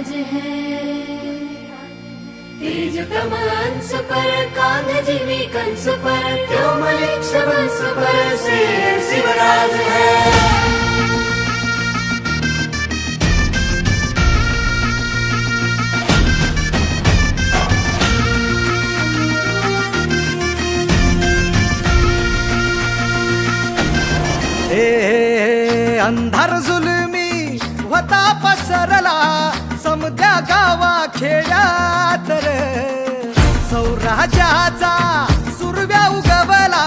आज है। तेज तमंस सुपर कांध जीवी कंस पर क्यों मलिक सबंस पर से शिवराज है। अंधार जुलमी होता पसरला समद्या गावा खेड्यात रे. सौराजाचा सुरव्या उगवला.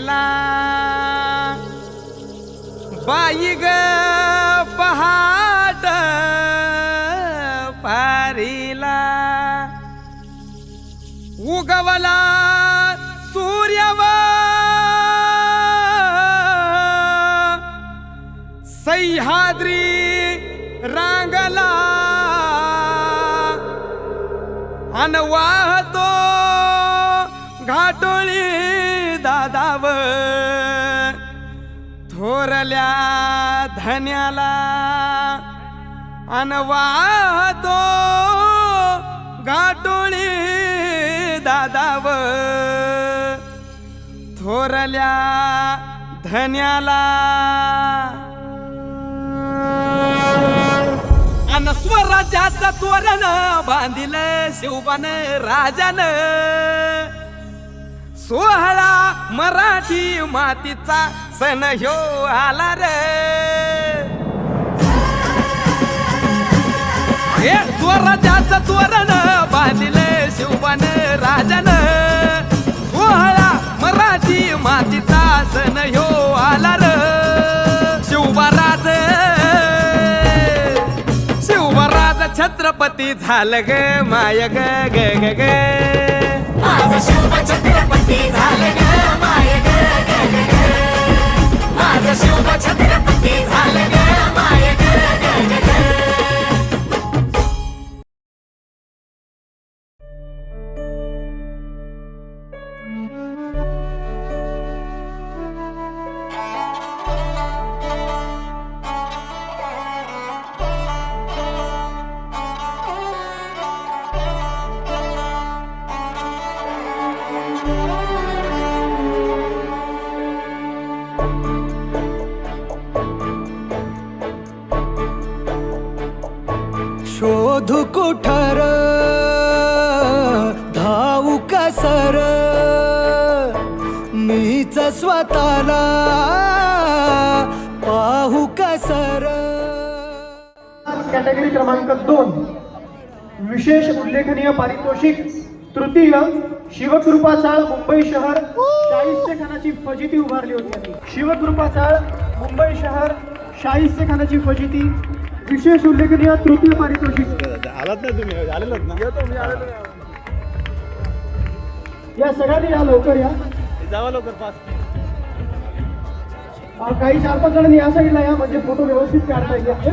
राथीला बाई ग पहाट पारीला. उगवला सूर्यवा सह्याद्री रांगला. अनवाहतो घाटोळी. दादाव थोरल्या धन्याला अन गाटोळी दादाव थोरल्या धन्याला अन स्वराज्याचं तोरण बांधिल शिवबान राजान. सोहळा मराठी मातीचा सण ह्यो आला रे. हे स्वराज्याचं तोरण छत्रपती झाल ग माय ग ग ग ग छत्रपती झाल ग माय ग ग ग ग. माझं शिव छत्रपती शोधू कुठर? धावू कसर? मीच स्वतःला पाहू कसर? कॅटेगरी क्रमांक दोन. विशेष उल्लेखनीय पारितोषिक तृतीय शिवकृपा चाळ मुंबई शहर शाहिस्ते खानाची फजिती उभारली होती यांनी. शिवकृपा चाळ मुंबई शहर शाहिस्ते खानाची फजिती विशेष उल्लेखनीय तृतीय पारितोषिक. आलात ना तुम्ही? आलेलात ना? या सगळ्यांनी या लवकर या. जावा लवकर फास्ट काही चार पाच जणांनी या साईडला या म्हणजे फोटो व्यवस्थित काढता येईल. हे.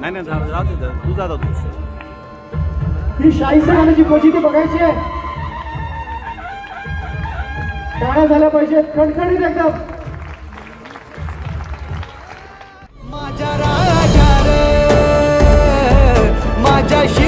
नाही नाही जाऊ दे तू जात होतो ही शाहिस्ते खानाची फजिती बघायची आहे. गाड्या झाल्या पाहिजे कणकणीत एकदम. माझ्या राजा रे माझ्याशी